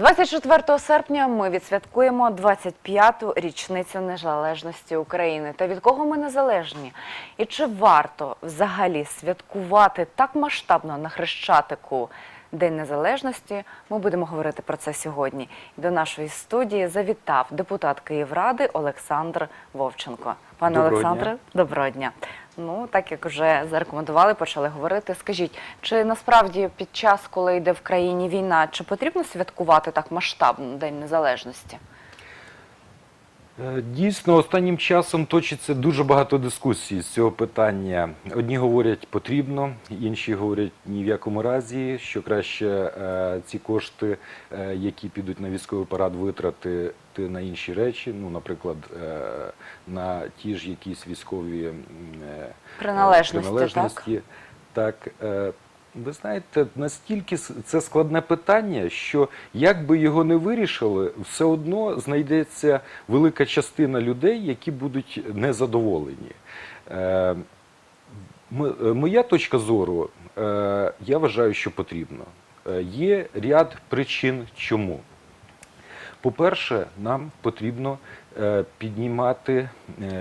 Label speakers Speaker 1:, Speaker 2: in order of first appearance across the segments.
Speaker 1: 24 серпня ми відсвяткуємо 25-ту річницю незалежності України. Та від кого ми незалежні? І чи варто взагалі святкувати так масштабно на Хрещатику День Незалежності? Ми будемо говорити про це сьогодні. До нашої студії завітав депутат Київради Олександр Вовченко. Пане
Speaker 2: Доброго
Speaker 1: Олександре,
Speaker 2: дня.
Speaker 1: доброго дня. Ну, так як вже зарекомендували, почали говорити. Скажіть, чи насправді під час, коли йде в країні війна, чи потрібно святкувати так масштабно День Незалежності?
Speaker 2: Е, Дійсно, останнім часом точиться дуже багато дискусій з цього питання. Одні говорять потрібно, інші говорять ні в якому разі, що краще е, ці кошти, е, які підуть на військовий парад, витрати на інші речі, ну, наприклад, на ті ж якісь військові
Speaker 1: Приналежності,
Speaker 2: приналежності. Так, е, ви знаєте, настільки це складне питання, що як би його не вирішили, все одно знайдеться велика частина людей, які будуть незадоволені. Е, е, Моя точка зору, е, я вважаю, що потрібно. Є ряд причин, чому. По-перше, нам потрібно піднімати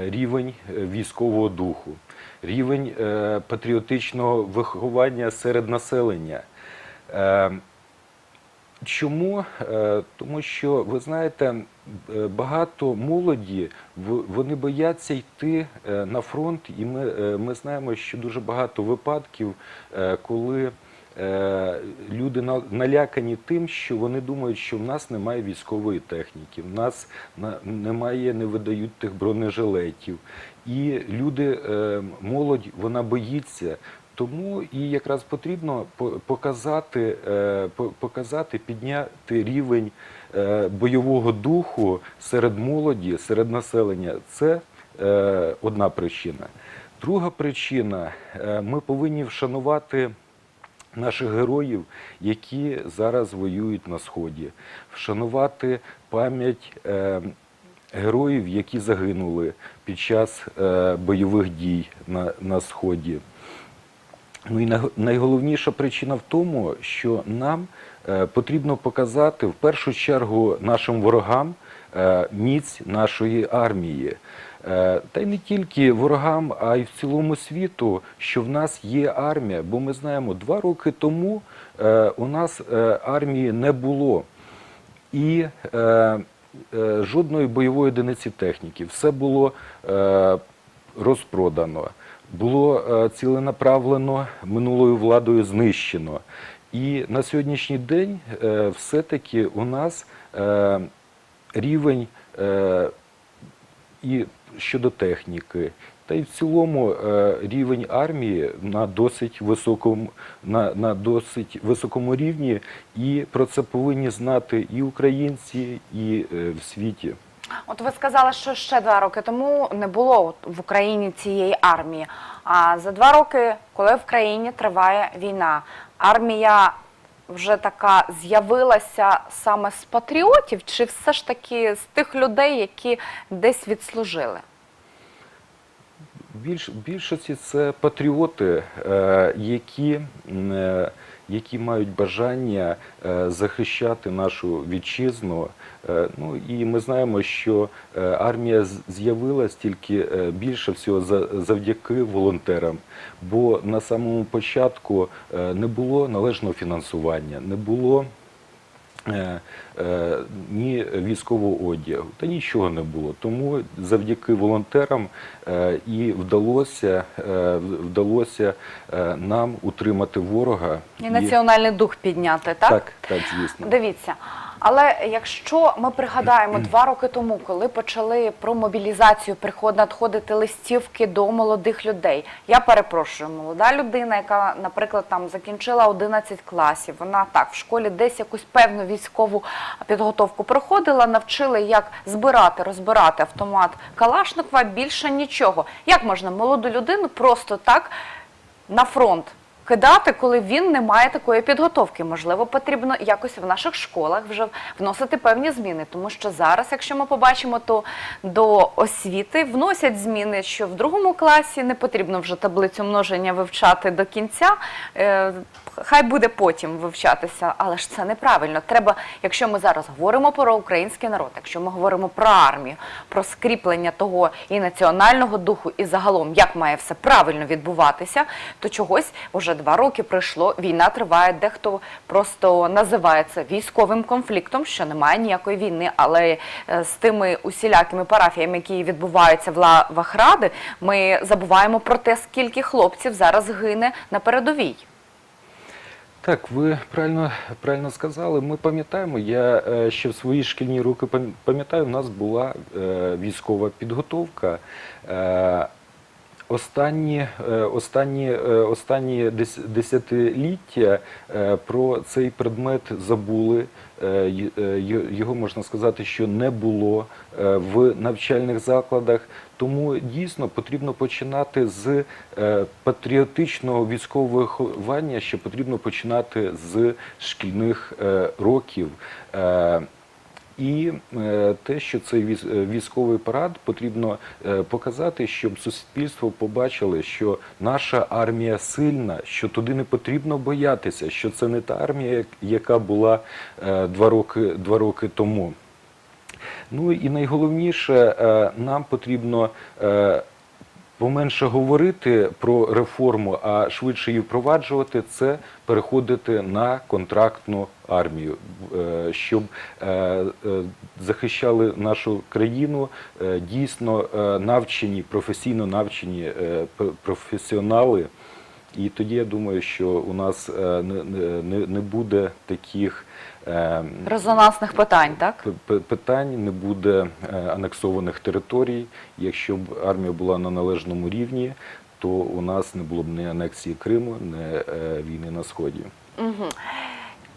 Speaker 2: рівень військового духу, рівень е, патріотичного виховання серед населення. Е, Чому? Е, Тому що, ви знаєте, багато молоді вони бояться йти на фронт, і ми, ми знаємо, що дуже багато випадків, коли люди налякані тим, що вони думають, що в нас немає військової техніки, в нас немає, не видають тих бронежилетів. І люди, е, молодь, вона боїться. Тому і якраз потрібно показати, е, показати, підняти рівень е, бойового духу серед молоді, серед населення. Це е, одна причина. Друга причина е, ми повинні вшанувати наших героїв, які зараз воюють на сході, вшанувати пам'ять е, героїв, які загинули під час е, бойових дій на, сході. Ну і най- найголовніша причина в тому, що нам е, потрібно показати в першу чергу нашим ворогам міць нашої армії. Е, Та й не тільки ворогам, а й в цілому світу, що в нас є армія. Бо ми знаємо, два роки тому е, у нас е, армії не було. І жодної бойової одиниці техніки. Все було розпродано, було ціленаправлено минулою владою знищено. І на сьогоднішній день все-таки у нас рівень і щодо техніки, та й в цілому е, рівень армії на досить високому на, на досить високому рівні, і про це повинні знати і українці, і е, в світі.
Speaker 1: От ви сказали, що ще два роки тому не було в Україні цієї армії. А за два роки, коли в країні триває війна, армія вже така з'явилася саме з патріотів, чи все ж таки з тих людей, які десь відслужили?
Speaker 2: Більш, більшості це патріоти, е, які, е, які мають бажання е, захищати нашу вітчизну. Е, ну і ми знаємо, що е, армія з'явилась тільки більше всього за- завдяки волонтерам. Бо на самому початку не було належного фінансування, не було ні військового одягу, та нічого не було. Тому завдяки волонтерам е, і вдалося, е, вдалося е, нам утримати ворога.
Speaker 1: І національний дух підняти, так?
Speaker 2: так, так, звісно.
Speaker 1: Дивіться. Але якщо ми пригадаємо два роки тому, коли почали про мобілізацію надходити листівки до молодих людей, я перепрошую, молода людина, яка, наприклад, там закінчила 11 класів, вона так в школі десь якусь певну військову підготовку проходила, навчили, як збирати, розбирати автомат Калашникова, більше нічого. Як можна молоду людину просто так на фронт кидати, коли він не має такої підготовки. Можливо, потрібно якось в наших школах вже вносити певні зміни, тому що зараз, якщо ми побачимо, то до освіти вносять зміни, що в другому класі не потрібно вже таблицю множення вивчати до кінця. Е, Хай буде потім вивчатися, але ж це неправильно. Треба, якщо ми зараз говоримо про український народ, якщо ми говоримо про армію, про скріплення того і національного духу, і загалом як має все правильно відбуватися, то чогось вже два роки пройшло. Війна триває. Дехто просто називає це військовим конфліктом, що немає ніякої війни. Але е, з тими усілякими парафіями, які відбуваються в лавах ради, ми забуваємо про те, скільки хлопців зараз гине на передовій.
Speaker 2: Так, ви правильно, правильно сказали. Ми пам'ятаємо, я е, ще в свої шкільні роки пам- пам'ятаю, у нас була е, військова підготовка. Останні, е, останні, е, останні десятиліття е, про цей предмет забули. Його можна сказати, що не було в навчальних закладах. Тому дійсно потрібно починати з патріотичного військового виховання, що потрібно починати з шкільних років. І е, те, що цей е, військовий парад потрібно е, показати, щоб суспільство побачило, що наша армія сильна, що туди не потрібно боятися, що це не та армія, яка була два роки, два роки тому. Ну і найголовніше, нам потрібно поменше говорити про реформу, а швидше її впроваджувати, це переходити на контрактну армію, е, щоб е, е, захищали нашу країну дійсно навчені, професійно навчені професіонали. І тоді я думаю, що у нас не буде таких. Е,
Speaker 1: Резонансних питань, так?
Speaker 2: Питань, не буде е, анексованих територій. Якщо б армія була на належному рівні, то у нас не було б ні анексії Криму, ні е, війни на сході.
Speaker 1: Угу.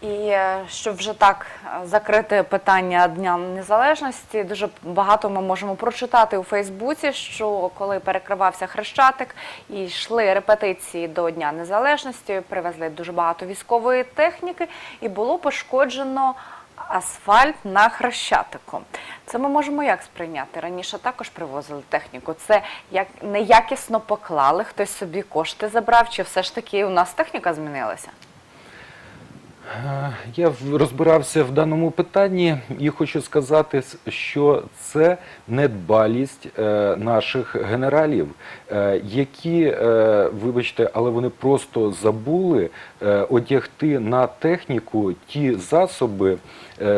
Speaker 1: І е, щоб вже так е, закрити питання Дня Незалежності, дуже багато ми можемо прочитати у Фейсбуці, що коли перекривався Хрещатик і йшли репетиції до Дня Незалежності, привезли дуже багато військової техніки, і було пошкоджено асфальт на Хрещатику. Це ми можемо як сприйняти? Раніше також привозили техніку. Це як неякісно поклали, хтось собі кошти забрав, чи все ж таки у нас техніка змінилася?
Speaker 2: Е, Я розбирався в даному питанні і хочу сказати, що це недбалість е, наших генералів, е, які, вибачте, але вони просто забули одягти на техніку ті засоби,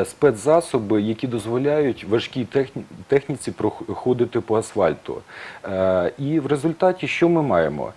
Speaker 2: спецзасоби, які дозволяють важкій техніці проходити по асфальту. І в результаті що ми маємо?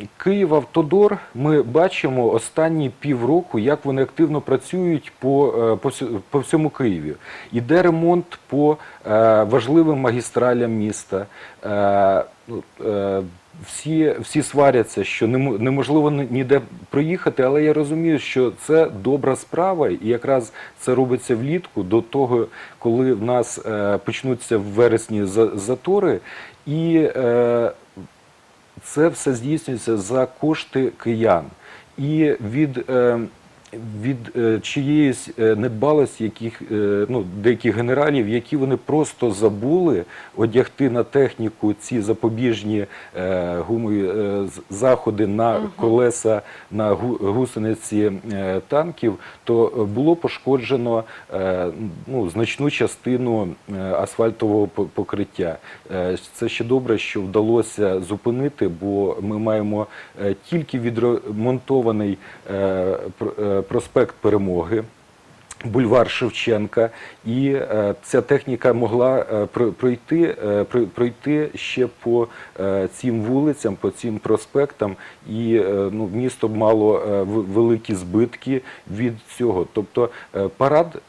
Speaker 2: Е, Київ Автодор ми бачимо останні півроку, як вони активно працюють по, е, по, по всьому Києві. Іде ремонт по е, важливим магістралям міста. Е, ну, е, всі, всі сваряться, що неможливо ніде проїхати, але я розумію, що це добра справа, і якраз це робиться влітку до того, коли в нас е, почнуться в вересні затори. І е, це все здійснюється за кошти киян. І від, е, від е, чиєїсь е, недбалості яких, е, ну, деяких генералів, які вони просто забули одягти на техніку ці запобіжні е, гумові е, заходи на колеса, на гу- гусениці е, танків, то було пошкоджено е, ну, значну частину асфальтового покриття. Е, Це ще добре, що вдалося зупинити, бо ми маємо тільки відремонтований е, е, проспект Перемоги. Бульвар Шевченка, і е, ця техніка могла е, пройти, е, пройти ще по цим вулицям, по цим проспектам, і ну, місто мало великі збитки від цього. Тобто парад,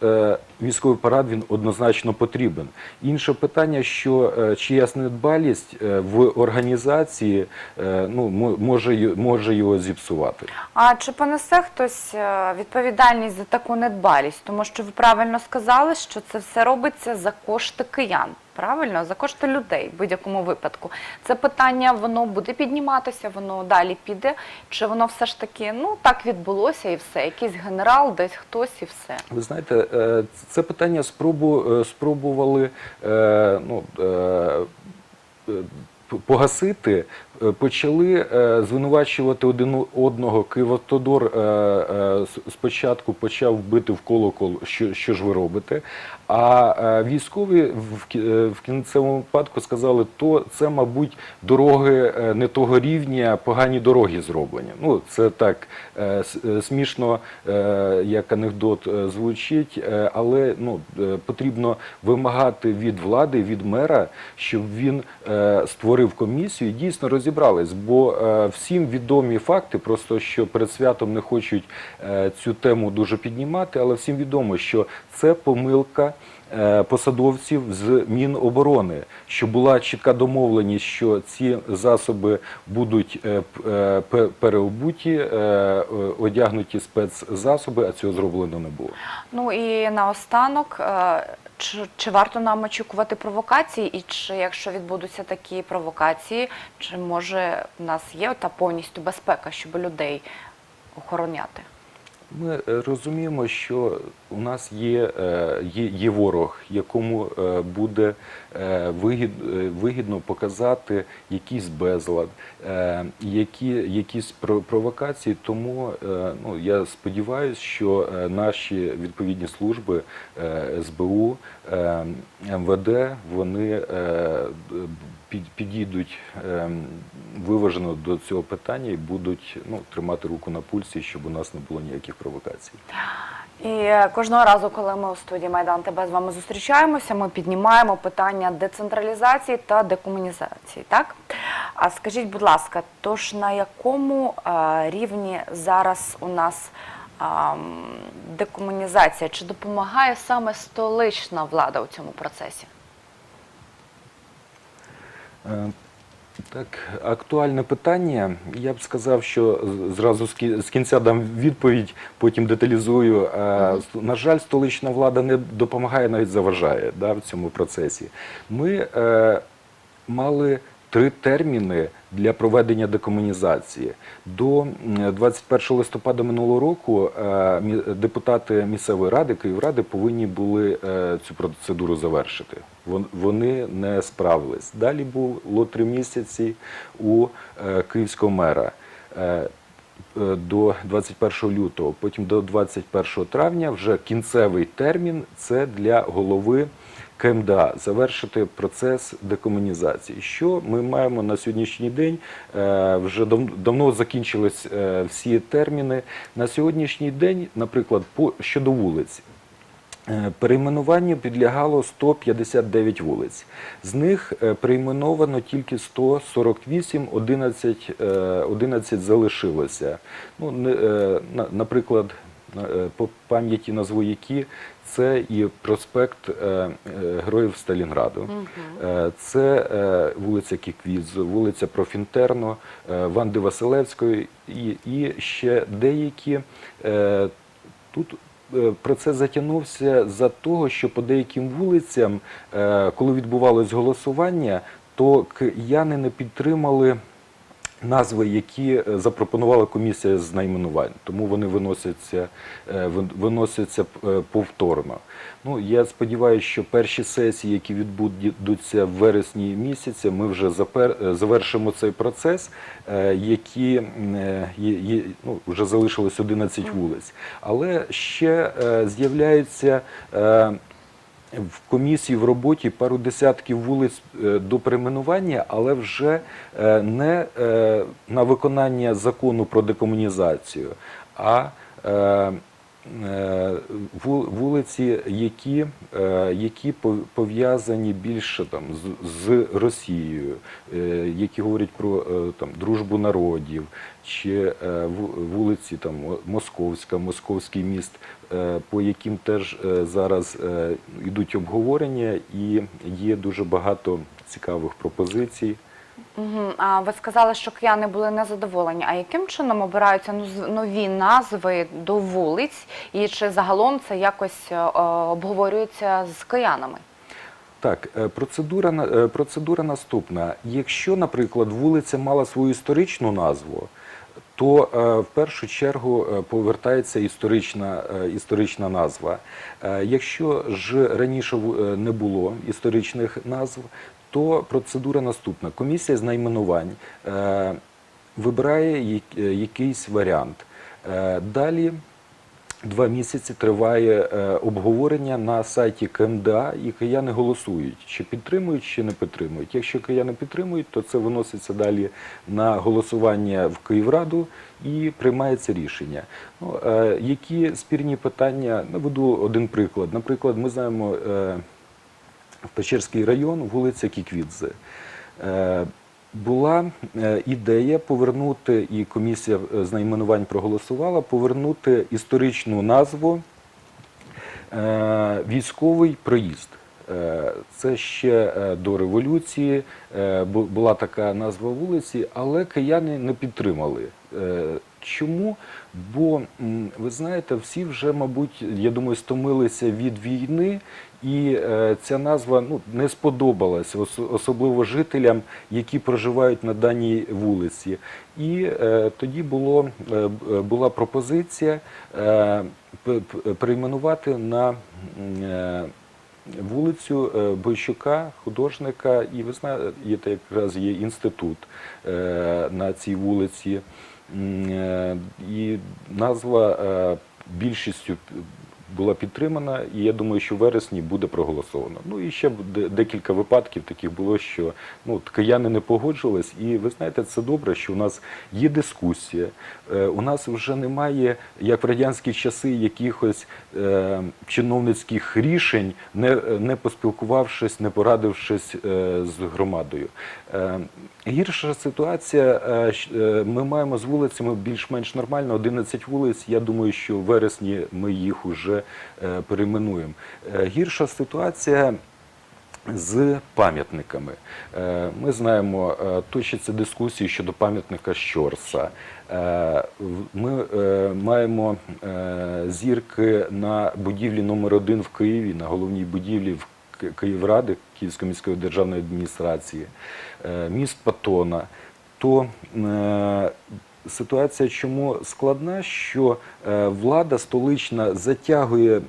Speaker 2: військовий парад він однозначно потрібен. Інше питання, що е, чиясь недбалість е, в організації е, ну, мо- може, може його зіпсувати.
Speaker 1: А чи понесе хтось відповідальність за таку недбалість? Тому що ви правильно сказали, що це все робиться за кошти киян. Правильно? За кошти людей в будь-якому випадку. Це питання воно буде підніматися, воно далі піде. Чи воно все ж таки ну так відбулося і все? Якийсь генерал, десь хтось і все.
Speaker 2: Ви знаєте, е, це питання спробу, е, спробували е, ну, погасити. Почали звинувачувати один одного. Київавтодор с- спочатку почав бити в колокол, що ж ви робите. А е, військові е, в кінцевому випадку сказали, то це, мабуть, дороги е, не того рівня, погані дороги зроблені. Ну, це так смішно, як анекдот звучить, але ну, потрібно вимагати від влади, від мера, щоб він створив комісію і дійсно розібрались. Бо всім відомі факти, просто що перед святом не хочуть цю тему дуже піднімати, але всім відомо, що це помилка посадовців з Міноборони, що була чітка домовленість, що ці засоби будуть е, е, пе- переобуті, е, е, одягнуті спецзасоби, а цього зроблено не було.
Speaker 1: Ну і наостанок, е, чи, чи варто нам очікувати провокації, і чи якщо відбудуться такі провокації, чи може в нас є та повністю безпека, щоб людей охороняти?
Speaker 2: Ми е, розуміємо, що у нас є, е, є, є ворог, якому е, буде е, вигід, вигідно показати якийсь безлад, які, якісь про- провокації. Тому ну, я сподіваюся, що наші відповідні служби СБУ, МВД, вони під- підійдуть виважено до цього питання і будуть ну, тримати руку на пульсі, щоб у нас не було ніяких провокацій.
Speaker 1: І е, кожного разу, коли ми у студії Майдан ТБ з вами зустрічаємося, ми піднімаємо питання децентралізації та декомунізації. Так а скажіть, будь ласка, тож на якому е, рівні зараз у нас декомунізація? Чи допомагає саме столична влада у цьому процесі?
Speaker 2: Так, актуальне питання. Я б сказав, що зразу з кінця дам відповідь, потім деталізую. Е, На жаль, столична влада не допомагає, навіть заважає да, в цьому процесі. Ми е, мали три терміни для проведення декомунізації. До 21 листопада минулого року е, депутати місцевої ради, Київради повинні були е, цю процедуру завершити. Вони не справились. Далі було три місяці у е, київського мера. До 21 лютого, потім до 21 травня вже кінцевий термін це для голови КМДА завершити процес декомунізації. Що ми маємо на сьогоднішній день? Е, Вже давно закінчились е, всі терміни. На сьогоднішній день, наприклад, щодо вулиць. Е, Перейменуванню підлягало 159 вулиць. З них перейменовано тільки 148, 11, е, 11 залишилося. Ну, наприклад, на- по пам'яті назву які це і проспект е, е, Героїв Сталінграду, Е, це е, вулиця Кіквідзу, вулиця Профінтерно, е, Ванди Василевської і, і ще деякі. е, Тут е, процес затягнувся за того, що по деяким вулицям, е, коли відбувалось голосування, то кияни не підтримали назви, які е, запропонувала комісія з найменувань. Тому вони виносяться, е, виносяться е, повторно. Ну, я сподіваюся, що перші сесії, які відбудуться в вересні місяці, ми вже запер- завершимо цей процес, які ну, вже залишилось 11 вулиць. Але ще з'являються. В комісії в роботі пару десятків вулиць е, до перейменування, але вже е, не е, на виконання закону про декомунізацію, а вулиці, які, е, які пов'язані більше там з, Росією, е, які говорять про е, там дружбу народів, чи е, вулиці там Московська, Московський міст, е, по яким теж е, зараз е, йдуть обговорення, і є дуже багато цікавих пропозицій.
Speaker 1: А ви сказали, що кияни були незадоволені. А яким чином обираються ну, нові назви до вулиць? І чи загалом це якось е, обговорюється з киянами?
Speaker 2: Так, е, процедура, е, процедура наступна. Якщо, наприклад, вулиця мала свою історичну назву, то е, в першу чергу е, повертається історична, е, історична назва. Якщо ж раніше не було історичних назв, то процедура наступна. Комісія з найменувань вибирає якийсь варіант. Далі Два місяці триває е, обговорення на сайті КМДА, і кияни голосують, чи підтримують, чи не підтримують. Якщо кияни підтримують, то це виноситься далі на голосування в Київраду і приймається рішення. Ну, е, які спірні питання? Наведу один приклад. Наприклад, ми знаємо е, в Печерський район, вулиця Кіквідзе. Була е, ідея повернути, і комісія е, з найменувань проголосувала, повернути історичну назву е, військовий проїзд. Це ще до революції була така назва вулиці, але кияни не підтримали. Е, Чому? Бо ви знаєте, всі вже, мабуть, я думаю, стомилися від війни, і е, ця назва ну, не сподобалась, особливо жителям, які проживають на даній вулиці. І е, тоді було, е, була пропозиція е, перейменувати на е, вулицю е, Бойчука, художника, і ви знаєте, якраз є інститут е, на цій вулиці. Е, І назва е, більшістю була підтримана, і я думаю, що в вересні буде проголосовано. Ну і ще декілька випадків таких було, що ну, кияни не погоджувались. І ви знаєте, це добре, що у нас є дискусія. Е, У нас вже немає, як в радянські часи, якихось е, чиновницьких рішень, не, не поспілкувавшись, не порадившись е, з громадою. Е, Гірша ситуація. е, е, Ми маємо з вулицями більш-менш нормально, 11 вулиць. Я думаю, що в вересні ми їх уже е, перейменуємо. Гірша ситуація з пам'ятниками. Ми знаємо, точаться дискусії щодо пам'ятника Щорса. Ми маємо зірки на будівлі номер 1 в Києві, на головній будівлі в Київради, Київської міської державної адміністрації, е, міст Патона. То е, ситуація чому складна, що е, влада столична затягує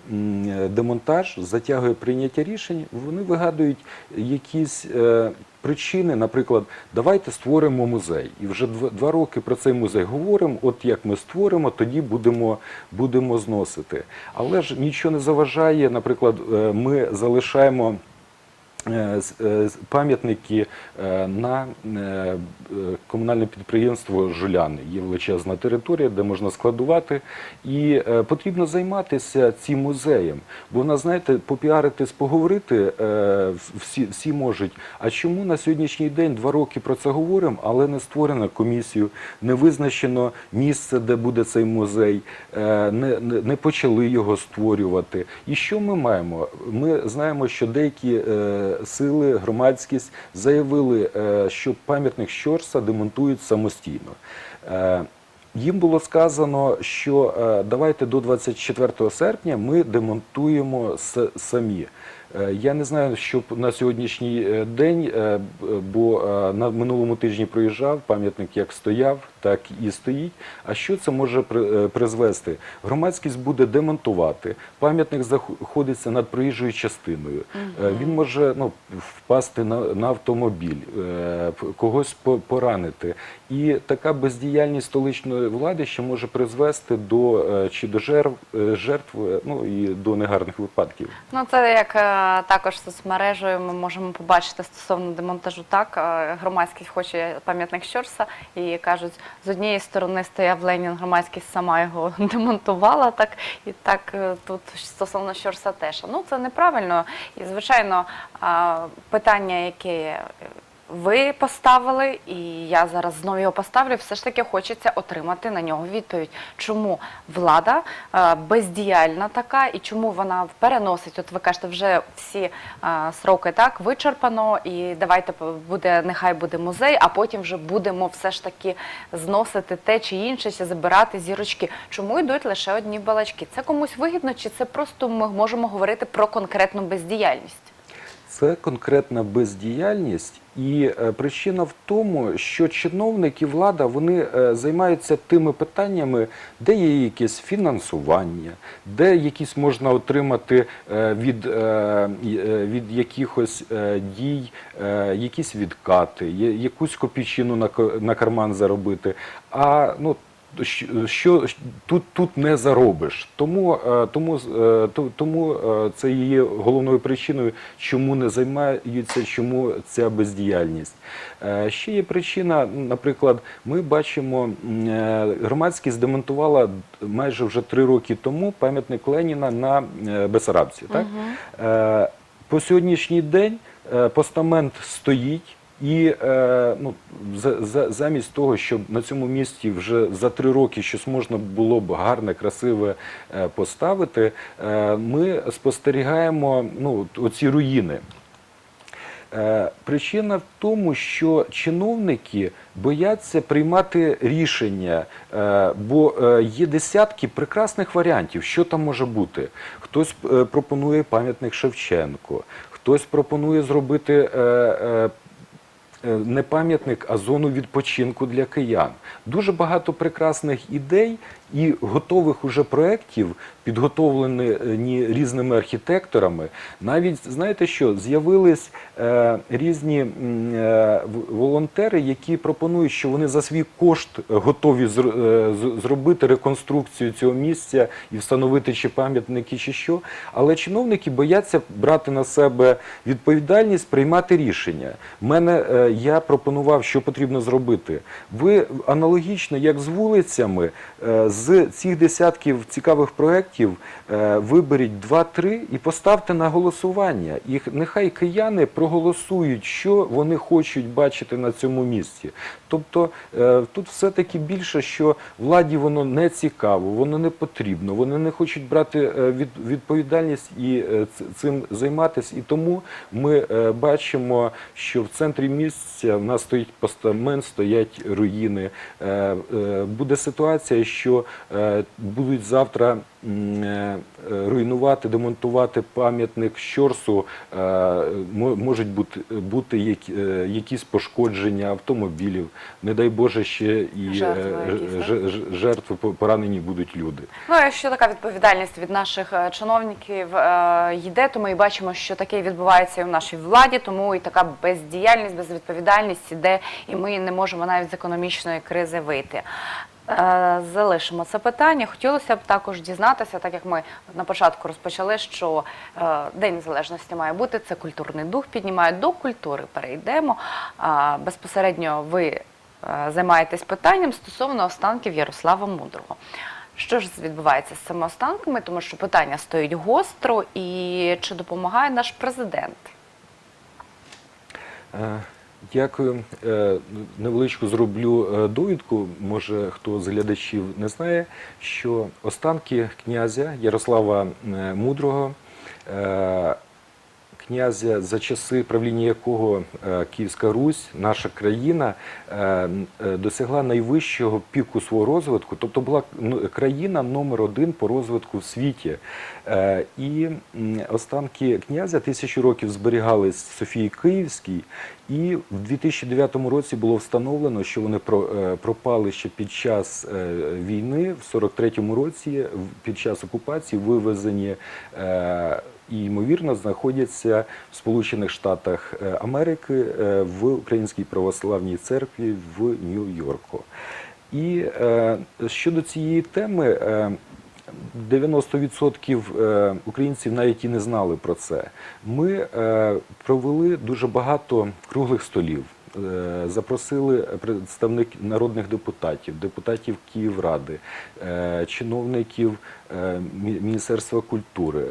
Speaker 2: демонтаж, затягує прийняття рішень, вони вигадують якісь причини, наприклад, давайте створимо музей. І вже два, роки про цей музей говоримо. От як ми створимо, тоді будемо, будемо зносити. Але ж нічого не заважає. Наприклад, ми залишаємо. Е, е, Пам'ятники е, на комунальне підприємство Жуляни. Є величезна територія, де можна складувати, і потрібно займатися цим музеєм. Бо на знаєте, попіаритись, поговорити всі, всі можуть. А чому на сьогоднішній день два роки про це говоримо, але не створено комісію, не визначено місце, де буде цей музей, не, не, почали його створювати. І що ми маємо? Ми знаємо, що деякі сили, громадськість заявили, е, що пам'ятник Щорса демонтують самостійно. Е, їм було сказано, що е, давайте до 24 серпня ми демонтуємо самі. Я не знаю, що на сьогоднішній день, бо на минулому тижні проїжджав, пам'ятник як стояв, так і стоїть. А що це може е, призвести? Громадськість буде демонтувати, пам'ятник знаходиться над проїжджою частиною. Е, Він може ну, впасти на, на автомобіль, е, когось по- поранити. І така бездіяльність столичної влади ще може призвести до чи до жертв, жертв ну і до негарних випадків.
Speaker 1: Ну, це як також соцмережею ми можемо побачити стосовно демонтажу. Так, громадськість хоче пам'ятник Щорса і кажуть, з однієї сторони стояв Ленін, громадськість сама його демонтувала. Так і так е, тут стосовно Щорса теж. Ну це неправильно. І звичайно, питання, яке ви поставили, і я зараз знову його поставлю. Все ж таки хочеться отримати на нього відповідь. Чому влада е, бездіяльна така, і чому вона переносить? От ви кажете, вже всі е, сроки так вичерпано, і давайте буде, нехай буде музей, а потім вже будемо все ж таки зносити те чи інше, чи забирати зірочки. Чому йдуть лише одні балачки? Це комусь вигідно, чи це просто ми можемо говорити про конкретну бездіяльність?
Speaker 2: Це конкретна бездіяльність, і е, причина в тому, що чиновники, влада, вони е, займаються тими питаннями, де є якесь фінансування, де якісь можна отримати е, від, від якихось дій, якісь відкати, якусь копійчину на, ко- на карман заробити. А ну що, тут, тут не заробиш. Тому, е, тому, е, тому е, це є головною причиною, чому не займаються, чому ця бездіяльність. Ще є причина, наприклад, ми бачимо, громадськість демонтувала майже вже три роки тому пам'ятник Леніна на Бесарабці. Так? Е, По сьогоднішній день постамент стоїть. І е, ну, за, за, замість того, щоб на цьому місці вже за три роки щось можна було б гарне, красиве е, поставити, е, ми спостерігаємо ну, оці руїни. Е, Причина в тому, що чиновники бояться приймати рішення, е, бо е, є десятки прекрасних варіантів, що там може бути. Хтось е, пропонує пам'ятник Шевченко, хтось пропонує зробити. е, е, Не пам'ятник, а зону відпочинку для киян. Дуже багато прекрасних ідей і готових уже проєктів, підготовлені різними архітекторами. Навіть знаєте що, з'явились е, різні е, волонтери, які пропонують, що вони за свій кошт готові зр- е, зробити реконструкцію цього місця і встановити чи пам'ятники, чи що. Але чиновники бояться брати на себе відповідальність, приймати рішення. Мене е, я пропонував, що потрібно зробити. Ви аналогічно, як з вулицями, е, з цих десятків цікавих проєктів е, виберіть 2-3 і поставте на голосування. І нехай кияни проголосують, що вони хочуть бачити на цьому місці. Тобто е, тут все-таки більше, що владі воно не цікаво, воно не потрібно, вони не хочуть брати е, від, відповідальність і цим займатися. І тому ми бачимо, що в центрі місця в нас стоїть постамент, стоять руїни. Буде ситуація, що будуть завтра е, е, руйнувати, демонтувати пам'ятник Щорсу, е, можуть бути, бути е, якісь пошкодження автомобілів, не дай Боже, ще і
Speaker 1: Жертви
Speaker 2: е, жертви по- поранені будуть люди.
Speaker 1: Ну, якщо така відповідальність від наших е, чиновників е, йде, то ми і бачимо, що таке відбувається і в нашій владі, тому і така бездіяльність, безвідповідальність іде, і ми не можемо навіть з економічної кризи вийти. Е, Залишимо це питання. Хотілося б також дізнатися, так як ми на початку розпочали, що е, День Незалежності має бути, це культурний дух піднімає. До культури перейдемо. Безпосередньо ви е, займаєтесь питанням стосовно останків Ярослава Мудрого. Що ж відбувається з цими останками, тому що питання стоїть гостро, і чи допомагає наш президент?
Speaker 2: Дякую. Е, Невеличку зроблю е, довідку. Може, хто з глядачів не знає, що останки князя Ярослава е, Мудрого, князя, за часи правління якого е, Київська Русь, наша країна, е, е, досягла найвищого піку свого розвитку, тобто була ну, країна номер один по розвитку в світі. І останки князя тисячу років зберігались в Софії Київській, і в 2009 році було встановлено, що вони пропали ще під час війни, в 43-му році, під час окупації, вивезені і ймовірно знаходяться в Сполучених Штатах е, Америки е, в Українській православній церкві в Нью-Йорку. І е, щодо цієї теми. е, 90% е, українців навіть і не знали про це. Ми провели дуже багато круглих столів. Запросили представник народних депутатів, депутатів Київради, чиновників Міністерства культури,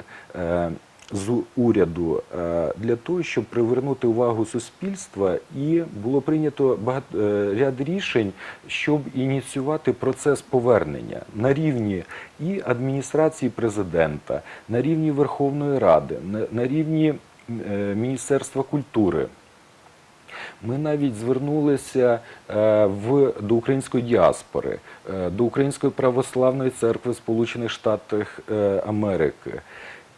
Speaker 2: з уряду е, для того, щоб привернути увагу суспільства, і було прийнято багато е, ряд рішень, щоб ініціювати процес повернення на рівні і адміністрації президента, на рівні Верховної Ради, на, рівні е, Міністерства культури. Ми навіть звернулися в, до української діаспори, до Української православної церкви Сполучених Штатів Америки.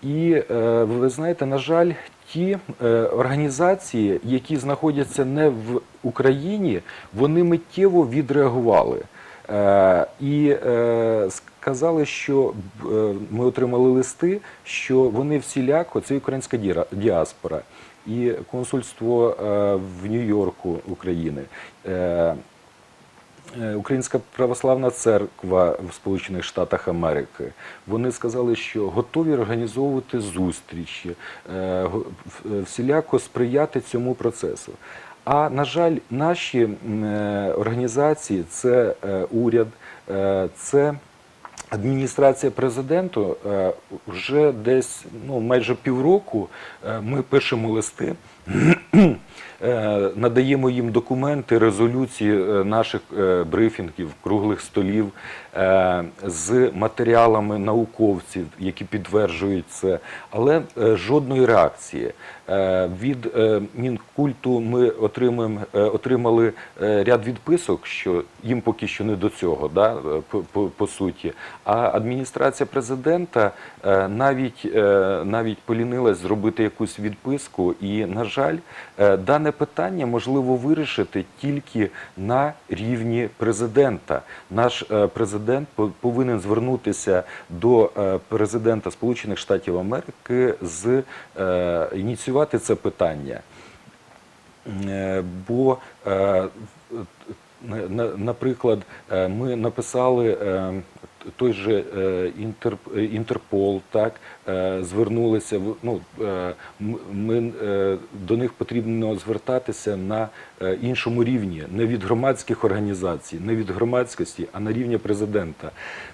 Speaker 2: І е, ви знаєте, на жаль, ті е, організації, які знаходяться не в Україні, вони миттєво відреагували. Е, і сказали, що ми отримали листи, що вони всіляко, це українська діаспора і консульство в Нью-Йорку України. Е, Е, Українська православна церква в Сполучених Штатах Америки. Вони сказали, що готові організовувати зустрічі, е, в- всіляко сприяти цьому процесу. А на жаль, наші е, організації це е, уряд, е, це адміністрація президенту е, вже десь ну, майже півроку е, ми пишемо листи. Е, Надаємо їм документи, резолюції е, наших е, брифінгів, круглих столів з матеріалами науковців, які підтверджують це, але жодної реакції. Від Мінкульту ми отримали ряд відписок, що їм поки що не до цього, да, по, по, по суті. А адміністрація президента навіть, навіть полінилась зробити якусь відписку, і, на жаль, е, дане питання можливо вирішити тільки на рівні президента. Наш е, президент повинен звернутися до е, президента Сполучених Штатів Америки з е, ініціювати це питання. Бо, наприклад, е, ми написали е, той же е, Інтер, Інтерпол, так, звернулися, ну, ми, до них потрібно звертатися на іншому рівні, не від громадських організацій, не від громадськості, а на рівні президента.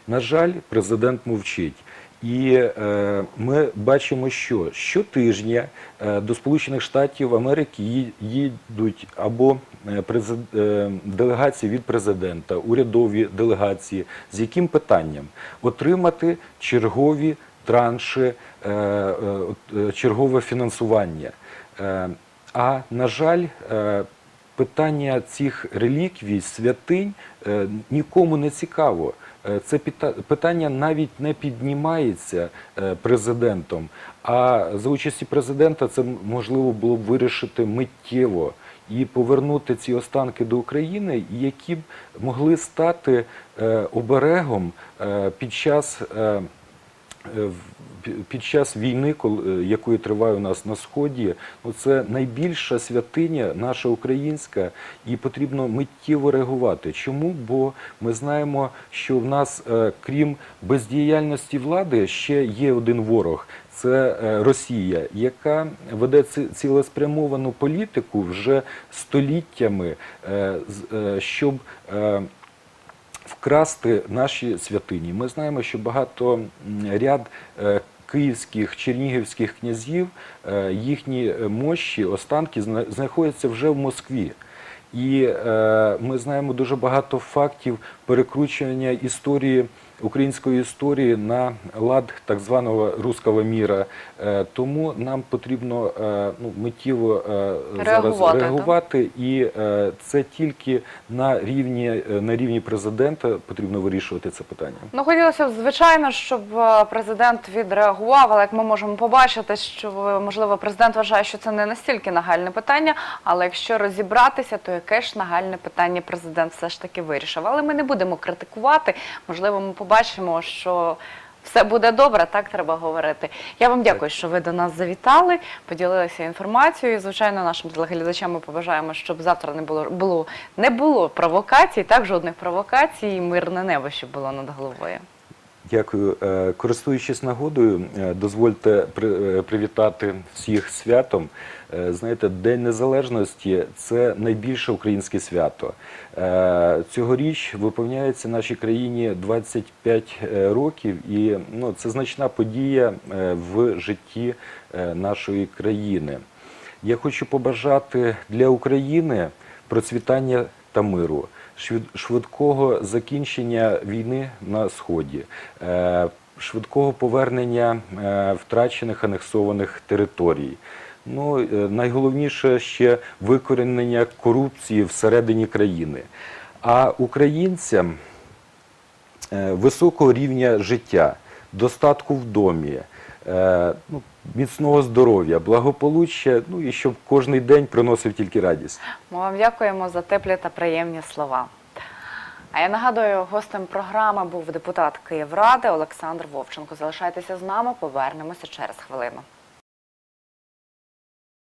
Speaker 2: На жаль, президент мовчить. І е, ми бачимо, що щотижня е, до Сполучених Штатів Америки їдуть або е, презид- е, делегації від президента, урядові делегації. З яким питанням? Отримати чергові транші, е, е, чергове фінансування. Е, а на жаль, е, питання цих реліквій, святинь е, нікому не цікаво. Е, Це пита- питання навіть не піднімається е, президентом. А за участі президента це можливо було б вирішити миттєво і повернути ці останки до України, які б могли стати е, оберегом під час. Е, під час війни, е, якої триває у нас на сході, це найбільша святиня, наша українська, і потрібно миттєво реагувати. Чому? Бо ми знаємо, що в нас, е, крім бездіяльності влади, ще є один ворог. Це Росія, яка веде цілеспрямовану політику вже століттями, щоб вкрасти наші святині. Ми знаємо, що багато ряд е, київських, чернігівських князів, е, їхні е, мощі, останки знаходяться вже в Москві. І е, ми знаємо дуже багато фактів перекручування історії української історії на лад так званого руського міра. Е, тому нам потрібно е, ну, миттєво е, зараз
Speaker 1: Реагувати,
Speaker 2: реагувати, і це тільки на рівні на рівні президента потрібно вирішувати це питання.
Speaker 1: Ну, хотілося б, звичайно, щоб президент відреагував, але як ми можемо побачити, що можливо президент вважає, що це не настільки нагальне питання. Але якщо розібратися, то яке ж нагальне питання президент все ж таки вирішив. Але ми не будемо критикувати. Можливо, ми побачимо, що. Все буде добре, так треба говорити. Я вам дякую, що ви до нас завітали, поділилися інформацією. Звичайно, нашим телеглядачам ми побажаємо, щоб завтра не було було не було провокацій, так жодних провокацій, і мирне небо, щоб було над головою.
Speaker 2: Дякую. Е, Користуючись нагодою, е, дозвольте е, привітати всіх святом. Е, Знаєте, День Незалежності це найбільше українське свято. Е, Цьогоріч виповняється нашій країні 25 років, і ну, це значна подія е, в житті е, нашої країни. Я хочу побажати для України процвітання та миру, швидкого закінчення війни на сході, е, швидкого повернення е, втрачених анексованих територій. Ну, е, найголовніше ще викоренення корупції всередині країни. А українцям е, високого рівня життя, достатку в домі, е, ну, міцного здоров'я, благополуччя, ну і щоб кожний день приносив тільки радість.
Speaker 1: Ми вам дякуємо за теплі та приємні слова. А я нагадую, гостем програми був депутат Київради Олександр Вовченко. Залишайтеся з нами, повернемося через хвилину.